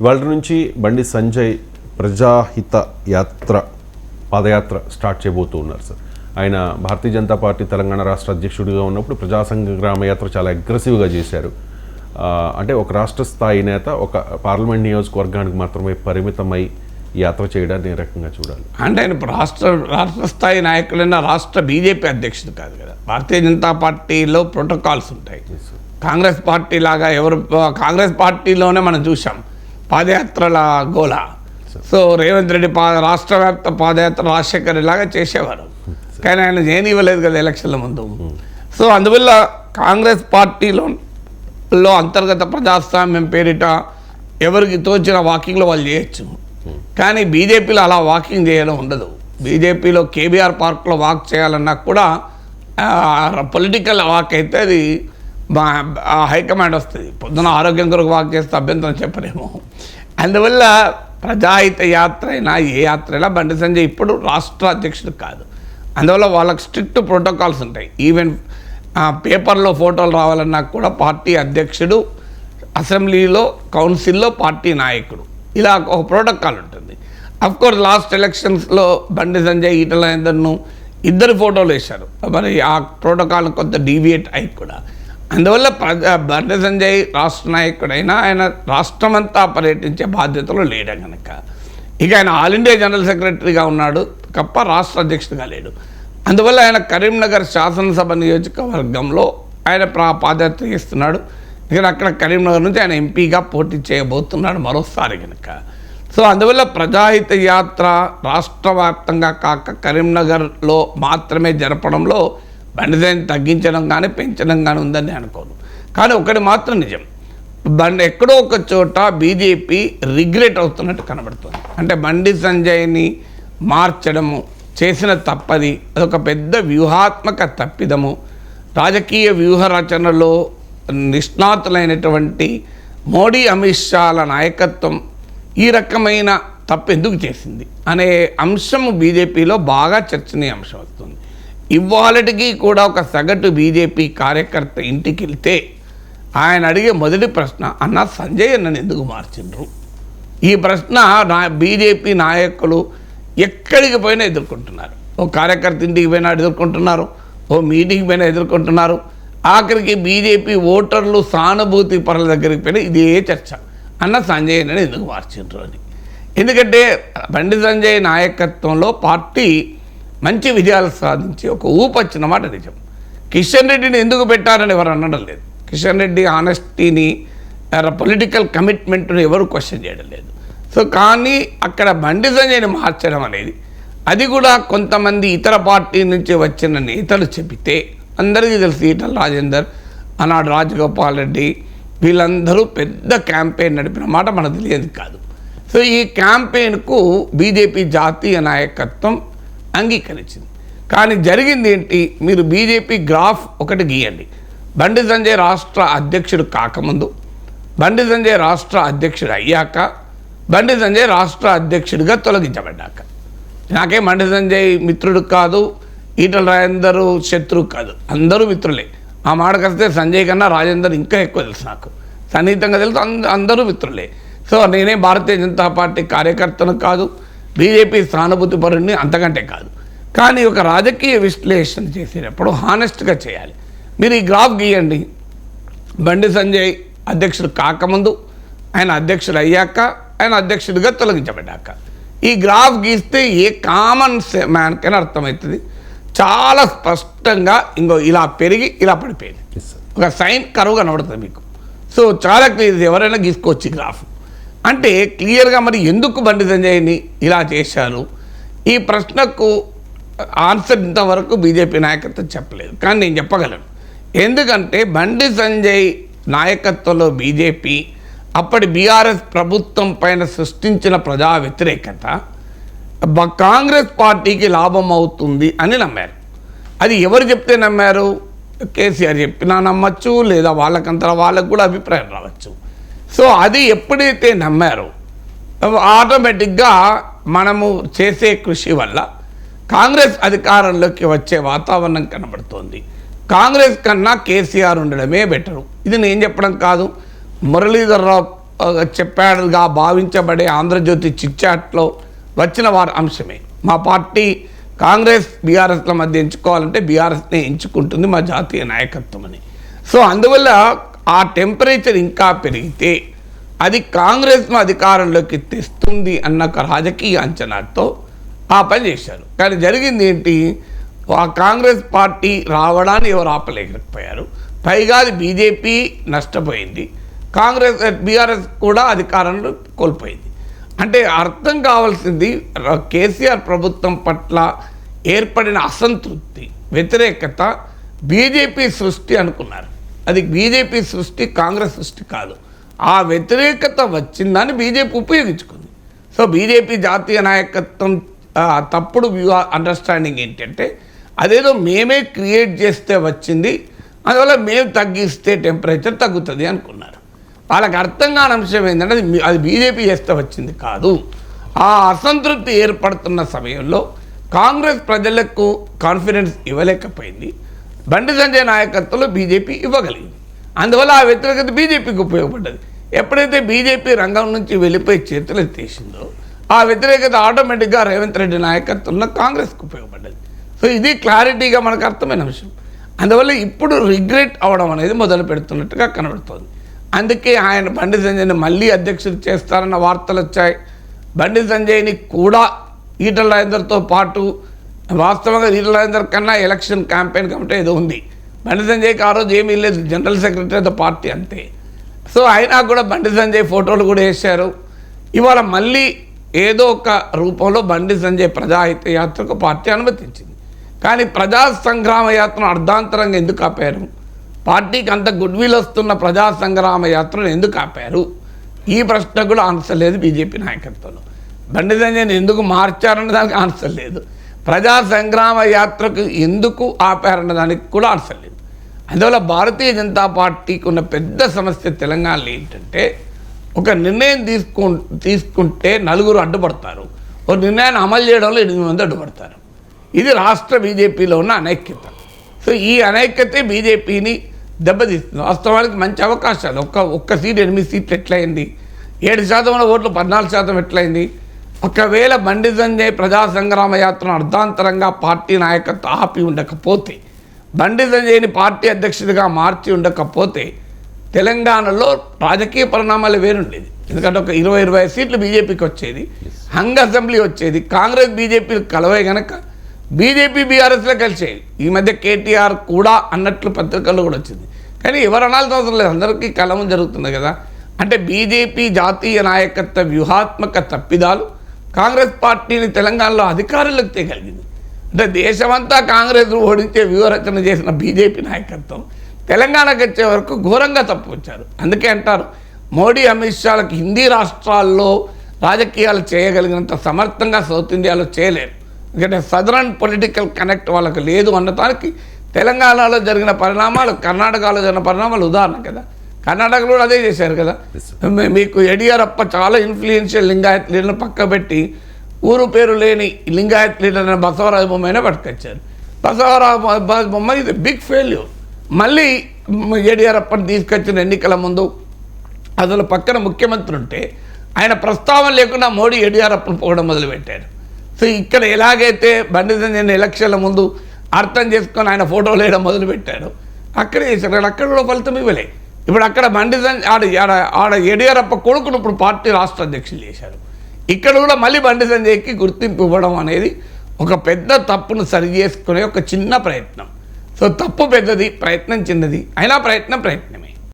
ఇవాళ నుంచి బండి సంజయ్ ప్రజాహిత యాత్ర పాదయాత్ర స్టార్ట్ చేయబోతూ ఉన్నారు సార్. ఆయన భారతీయ జనతా పార్టీ తెలంగాణ రాష్ట్ర అధ్యక్షుడిగా ఉన్నప్పుడు ప్రజా సంగ్రామ యాత్ర చాలా అగ్రెసివ్గా చేశారు. అంటే ఒక రాష్ట్ర స్థాయి నేత ఒక పార్లమెంట్ నియోజకవర్గానికి మాత్రమే పరిమితమై యాత్ర చేయడాన్ని ఏ రకంగా చూడాలి? అంటే ఆయన రాష్ట్ర రాష్ట్ర స్థాయి నాయకులైన రాష్ట్ర బీజేపీ అధ్యక్షుడు కాదు కదా. భారతీయ జనతా పార్టీలో ప్రోటోకాల్స్ ఉంటాయి. కాంగ్రెస్ పార్టీ లాగా ఎవరు కాంగ్రెస్ పార్టీలోనే మనం చూసాం పాదయాత్రల గోల సో రేవంత్ రెడ్డి పా రాష్ట్ర వ్యాప్త పాదయాత్ర రాజశేఖర్ ఇలాగా లాగా చేసేవారు. కానీ ఆయన చేయనివ్వలేదు కదా ఎలక్షన్ల ముందు. సో అందువల్ల కాంగ్రెస్ పార్టీలో లో అంతర్గత ప్రజాస్వామ్యం పేరిట ఎవరికి తోచిన వాకింగ్లో వాళ్ళు చేయొచ్చు. కానీ బీజేపీలో అలా వాకింగ్ చేయడం ఉండదు. బీజేపీలో కేబీఆర్ పార్క్లో వాక్ చేయాలన్నా కూడా పొలిటికల్ వాక్ అయితే అది మా- ఆ హైకమాండ్ వస్తుంది. పొద్దున ఆరోగ్యం కొరకు వాక్ చేస్తే అభ్యంతరం చెప్పలేము. అందువల్ల ప్రజాహిత యాత్ర అయినా ఏ యాత్ర అయినా బండి సంజయ్ ఇప్పుడు రాష్ట్ర అధ్యక్షుడు కాదు. అందువల్ల వాళ్ళకి స్ట్రిక్ట్ ప్రోటోకాల్స్ ఉంటాయి. ఈవెన్ పేపర్లో ఫోటోలు రావాలన్నా కూడా పార్టీ అధ్యక్షుడు అసెంబ్లీలో కౌన్సిల్లో పార్టీ నాయకుడు. ఇలా ఒక ప్రోటోకాల్ ఉంటుంది. కోర్స్ లాస్ట్ ఎలక్షన్స్లో బండి సంజయ్ ఈటల ఇద్దరు ఫోటోలు వేశారు. మరి ఆ ప్రోటోకాల్ కొంత డీవియేట్ అయి కూడా. అందువల్ల ప్రజా బండి సంజయ్ రాష్ట్ర నాయకుడైనా ఆయన రాష్ట్రమంతా పర్యటించే బాధ్యతలు లేడు కనుక ఇక ఆయన ఆల్ ఇండియా జనరల్ సెక్రటరీగా ఉన్నాడు తప్ప రాష్ట్ర అధ్యక్షుడిగా లేడు. అందువల్ల ఆయన కరీంనగర్ శాసనసభ నియోజకవర్గంలో ఆయన ప్రా పాదయాత్ర చేస్తున్నాడు. ఇక్కడ అక్కడ కరీంనగర్ నుంచి ఆయన ఎంపీగా పోటీ చేయబోతున్నాడు మరోసారి కనుక సో అందువల్ల ప్రజాహిత యాత్ర రాష్ట్ర వ్యాప్తంగా కాక కరీంనగర్లో మాత్రమే జరపడంలో బండిదైన తగ్గించడం కానీ పెంచడం కానీ ఉందని నేను అనుకోను. కానీ ఒకటి మాత్రం నిజం. బండి ఎక్కడో ఒక చోట బీజేపీ రిగ్రెట్ అవుతున్నట్టు కనబడుతుంది. అంటే బండి సంజయ్ని మార్చడము చేసిన తప్పది అదొక పెద్ద వ్యూహాత్మక తప్పిదము. రాజకీయ వ్యూహ రచనలో నిష్ణాతులైనటువంటి మోడీ అమిత్ షాల నాయకత్వం ఈ రకమైన తప్పు ఎందుకు చేసింది. అనే అంశము బీజేపీలో బాగా చర్చనీయ అంశం వస్తుంది ఇవాళటికి కూడా ఒక సగటు బీజేపీ కార్యకర్త ఇంటికి వెళ్తే ఆయన అడిగే మొదటి ప్రశ్న అన్న సంజయ్ నన్ను ఎందుకు మార్చిండ్రు? ఈ ప్రశ్న నా బీజేపీ నాయకులు ఎక్కడికి పోయినా ఎదుర్కొంటున్నారు. ఓ కార్యకర్త ఇంటికి పోయినా ఎదుర్కొంటున్నారు ఓ మీటింగ్ పోయినా ఎదుర్కొంటున్నారు. ఆఖరికి బీజేపీ ఓటర్లు సానుభూతి పరుల దగ్గరికి పోయినా ఇదే చర్చ. అన్న సంజయ్ నన్ను ఎందుకు మార్చిండ్రు? అని. ఎందుకంటే బండి సంజయ్ నాయకత్వంలో పార్టీ మంచి విజయాలు సాధించి ఒక ఊపు వచ్చిన మాట నిజం. కిషన్ రెడ్డిని ఎందుకు పెట్టారని ఎవరు అనడం లేదు. కిషన్ రెడ్డి ఆనెస్టీని పొలిటికల్ కమిట్మెంట్ను ఎవరు క్వశ్చన్ చేయడం లేదు. సో కానీ అక్కడ బండి సంజయ్ని మార్చడం అనేది అది కూడా కొంతమంది ఇతర పార్టీ నుంచి వచ్చిన నేతలు చెబితే అందరికీ తెలుసు ఈటల రాజేందర్ ఆనాడు రాజగోపాల్ రెడ్డి వీళ్ళందరూ పెద్ద క్యాంపెయిన్ నడిపిన మాట మనకు తెలియదు కాదు. సో ఈ క్యాంపెయిన్కు బీజేపీ జాతీయ నాయకత్వం అంగీకరించింది. కానీ జరిగింది ఏంటి? మీరు బీజేపీ గ్రాఫ్ ఒకటి గీయండి. బండి సంజయ్ రాష్ట్ర అధ్యక్షుడు కాకముందు బండి సంజయ్ రాష్ట్ర అధ్యక్షుడు అయ్యాక బండి సంజయ్ రాష్ట్ర అధ్యక్షుడిగా తొలగించబడ్డాక. నాకే బండి సంజయ్ మిత్రుడు కాదు ఈటల రాజేందర్ శత్రువు కాదు. అందరూ మిత్రులే. ఆ మాటకొస్తే సంజయ్ కన్నా రాజేందర్ ఇంకా ఎక్కువ తెలుసు నాకు. సన్నిహితంగా తెలుసు అంద- అందరూ మిత్రులే. సో నేనే భారతీయ జనతా పార్టీ కార్యకర్తను కాదు బీజేపీ సానుభూతి పరుడిని అంతకంటే కాదు. కానీ ఒక రాజకీయ విశ్లేషణ చేసేటప్పుడు హానెస్ట్గా చేయాలి. మీరు ఈ గ్రాఫ్ గీయండి. బండి సంజయ్ అధ్యక్షుడు కాకముందు ఆయన అధ్యక్షుడు అయ్యాక ఆయన అధ్యక్షుడిగా తొలగించబడ్డాక. ఈ గ్రాఫ్ గీస్తే ఏ కామన్ మ్యాన్కైనా అర్థమవుతుంది. చాలా స్పష్టంగా ఇంకో ఇలా పెరిగి ఇలా పడిపోయింది. ఒక సైన్ కరువు కనబడుతుంది మీకు. సో చాలా ఎవరైనా గీసుకోవచ్చు ఈ గ్రాఫ్. అంటే క్లియర్గా మరి ఎందుకు బండి సంజయ్ని ఇలా చేశారు? ఈ ప్రశ్నకు ఆన్సర్ ఇంతవరకు బీజేపీ నాయకత్వం చెప్పలేదు. కానీ నేను చెప్పగలను. ఎందుకంటే బండి సంజయ్ నాయకత్వంలో బీజేపీ అప్పటి బీఆర్ఎస్ ప్రభుత్వం పైన సృష్టించిన ప్రజా వ్యతిరేకత కాంగ్రెస్ పార్టీకి లాభం అవుతుంది అని నమ్మారు. అది ఎవరు చెప్తే నమ్మారు? కేసీఆర్ చెప్పినా నమ్మచ్చు లేదా వాళ్ళకంతా వాళ్ళకు కూడా అభిప్రాయం రావచ్చు. సో అది ఎప్పుడైతే నమ్మారో ఆటోమేటిక్గా మనము చేసే కృషి వల్ల కాంగ్రెస్ అధికారంలోకి వచ్చే వాతావరణం కనబడుతోంది. కాంగ్రెస్ కన్నా కేసీఆర్ ఉండడమే బెటరు. ఇది నేను చెప్పడం కాదు. మురళీధరరావు చెప్పాడుగా భావించబడే ఆంధ్రజ్యోతి చిట్చాట్లో వచ్చిన వారి అంశమే. మా పార్టీ కాంగ్రెస్ బీఆర్ఎస్ల మధ్య ఎంచుకోవాలంటే బీఆర్ఎస్నే ఎంచుకుంటుంది మా జాతీయ నాయకత్వం అని. సో అందువల్ల ఆ టెంపరేచర్ ఇంకా పెరిగితే అది కాంగ్రెస్ను అధికారంలోకి తెస్తుంది అన్న ఒక రాజకీయ అంచనాతో ఆ పని చేశారు. కానీ జరిగింది ఏంటి? ఆ కాంగ్రెస్ పార్టీ రావడాన్ని ఎవరు ఆపలేకపోయారు. పైగా అది బీజేపీ నష్టపోయింది. కాంగ్రెస్ బీఆర్ఎస్ కూడా అధికారంలో కోల్పోయింది. అంటే అర్థం కావాల్సింది కేసీఆర్ ప్రభుత్వం పట్ల ఏర్పడిన అసంతృప్తి వ్యతిరేకత బీజేపీ సృష్టి అనుకున్నారు. అది బీజేపీ సృష్టి కాంగ్రెస్ సృష్టి కాదు. ఆ వ్యతిరేకత వచ్చిందని బీజేపీ ఉపయోగించుకుంది. సో బీజేపీ జాతీయ నాయకత్వం తప్పుడు వ్యూ అండర్స్టాండింగ్ ఏంటంటే అదేదో మేమే క్రియేట్ చేస్తే వచ్చింది అందువల్ల మేము తగ్గిస్తే టెంపరేచర్ తగ్గుతుంది అనుకున్నారు. వాళ్ళకి అర్థం కాని అంశం ఏంటంటే అది అది బీజేపీ చేస్తే వచ్చింది కాదు. ఆ అసంతృప్తి ఏర్పడుతున్న సమయంలో కాంగ్రెస్ ప్రజలకు కాన్ఫిడెన్స్ ఇవ్వలేకపోయింది. బండి సంజయ్ నాయకత్వంలో బీజేపీ ఇవ్వగలిగింది. అందువల్ల ఆ వ్యతిరేకత బీజేపీకి ఉపయోగపడ్డది. ఎప్పుడైతే బీజేపీ రంగం నుంచి వెళ్ళిపోయి చేతులు ఎత్తేసిందో ఆ వ్యతిరేకత ఆటోమేటిక్గా రేవంత్ రెడ్డి నాయకత్వంలో కాంగ్రెస్కి ఉపయోగపడ్డది. సో ఇది క్లారిటీగా మనకు అర్థమైన అంశం అందువల్ల ఇప్పుడు రిగ్రెట్ అవడం అనేది మొదలు పెడుతున్నట్టుగా కనబడుతోంది. అందుకే ఆయన బండి సంజయ్ని మళ్ళీ అధ్యక్షుడు చేస్తారన్న వార్తలు వచ్చాయి. బండి సంజయ్ని కూడా ఈటల రాజేందర్తో పాటు వాస్తవంగా ఈటల కన్నా ఎలక్షన్ క్యాంపెయిన్ కమిటీ ఏదో ఉంది. బండి సంజయ్కి ఆ రోజు ఏమీ లేదు general secretary of the party అంతే. సో అయినా కూడా బండి సంజయ్ ఫోటోలు కూడా వేశారు. ఇవాళ మళ్ళీ ఏదో ఒక రూపంలో బండి సంజయ్ ప్రజాహిత యాత్రకు పార్టీ అనుమతించింది. కానీ ప్రజా సంగ్రామ యాత్రను అర్ధాంతరంగా ఎందుకు ఆపారు? పార్టీకి అంత గుడ్ విల్ వస్తున్న ప్రజా సంగ్రామ యాత్రను ఎందుకు ఆపారు? ఈ ప్రశ్న కూడా ఆన్సర్ లేదు బీజేపీ నాయకత్వంలో. బండి సంజయ్ని ఎందుకు మార్చారన్న దానికి ఆన్సర్ లేదు. ప్రజా సంగ్రామ యాత్రకు ఎందుకు ఆపారన్న దానికి కూడా ఆన్సర్ లేదు. అందువల్ల భారతీయ జనతా పార్టీకి ఉన్న పెద్ద సమస్య తెలంగాణలో ఏంటంటే ఒక నిర్ణయం తీసుకు తీసుకుంటే నలుగురు అడ్డుపడతారు. ఒక నిర్ణయాన్ని అమలు చేయడంలో ఎనిమిది మంది అడ్డుపడతారు. ఇది రాష్ట్ర బీజేపీలో ఉన్న అనైక్యత. సో ఈ అనైక్యతే బీజేపీని దెబ్బతీస్తుంది. వాస్తవానికి మంచి అవకాశాలు. ఒక్క ఒక్క సీట్ ఎనిమిది సీట్లు ఎట్లయింది? ఏడు శాతం ఓట్లు పద్నాలుగు శాతం ఎట్లయింది? ఒకవేళ బండి సంజయ్ ప్రజా సంగ్రామ యాత్రను అర్ధాంతరంగా పార్టీ నాయకత్వం ఆపి ఉండకపోతే బండి సంజయ్ని పార్టీ అధ్యక్షుడిగా మార్చి ఉండకపోతే తెలంగాణలో రాజకీయ పరిణామాలు వేరుండేది. ఎందుకంటే ఒక ఇరవై ఇరవై సీట్లు బీజేపీకి వచ్చేది హంగ్ అసెంబ్లీ వచ్చేది కాంగ్రెస్ బీజేపీలు కలవే గనక బీజేపీ బీఆర్ఎస్లో కలిసేది ఈ మధ్య కేటీఆర్ కూడా అన్నట్లు పత్రికల్లో కూడా వచ్చింది. కానీ ఎవరు అనాల్సిన అవసరం లేదు. అందరికీ కలవం జరుగుతుంది కదా. అంటే బీజేపీ జాతీయ నాయకత్వ వ్యూహాత్మక తప్పిదాలు కాంగ్రెస్ పార్టీని తెలంగాణలో అధికారంలోకి తేగలిగింది. అంటే దేశమంతా కాంగ్రెస్ ఓడించే వ్యూహరచన చేసిన బీజేపీ నాయకత్వం తెలంగాణకు వచ్చే వరకు ఘోరంగా తప్పు వచ్చారు. అందుకే అంటారు మోడీ అమిత్ షాలకు హిందీ రాష్ట్రాల్లో రాజకీయాలు చేయగలిగినంత సమర్థంగా సౌత్ ఇండియాలో చేయలేరు. ఎందుకంటే సదరన్ పొలిటికల్ కనెక్ట్ వాళ్ళకి లేదు అన్న దానికి తెలంగాణలో జరిగిన పరిణామాలు కర్ణాటకలో జరిగిన పరిణామాలు ఉదాహరణ కదా. కర్ణాటకలో కూడా అదే చేశారు కదా. మీకు ఎడియారప్ప చాలా ఇన్ఫ్లుయెన్షియల్ లింగాయత్ లీడర్ని పక్కబెట్టి ఊరు పేరు లేని లింగాయత్ లీడర్ అనే బసవరాజ బొమ్మైనా పట్టుకొచ్చారు. బసవరాజ బొమ్మ ఇది బిగ్ ఫెయిల్యూర్ మళ్ళీ ఎడియారప్పని తీసుకొచ్చిన ఎన్నికల ముందు అసలు పక్కన ముఖ్యమంత్రి ఉంటే ఆయన ప్రస్తావన లేకుండా మోడీ ఎడియారప్పను పోవడం మొదలుపెట్టాడు సో ఇక్కడ ఎలాగైతే బండి సంజయ్ ఎలక్షన్ల ముందు అర్థం చేసుకొని ఆయన ఫోటోలు వేయడం మొదలుపెట్టాడు అక్కడే చేశారు. అక్కడ కూడా ఫలితం ఇవ్వలే. ఇప్పుడు అక్కడ బండి ఆడ ఆడ ఆడ ఎడియారప్ప కొడుకును ఇప్పుడు పార్టీ రాష్ట్ర అధ్యక్షులు చేశారు. ఇక్కడ కూడా మళ్ళీ బండి సంజయ్కి గుర్తింపు ఇవ్వడం అనేది ఒక పెద్ద తప్పును సరి చేసుకునే ఒక చిన్న ప్రయత్నం. సో తప్పు పెద్దది ప్రయత్నం చిన్నది అయినా ప్రయత్నం ప్రయత్నమే.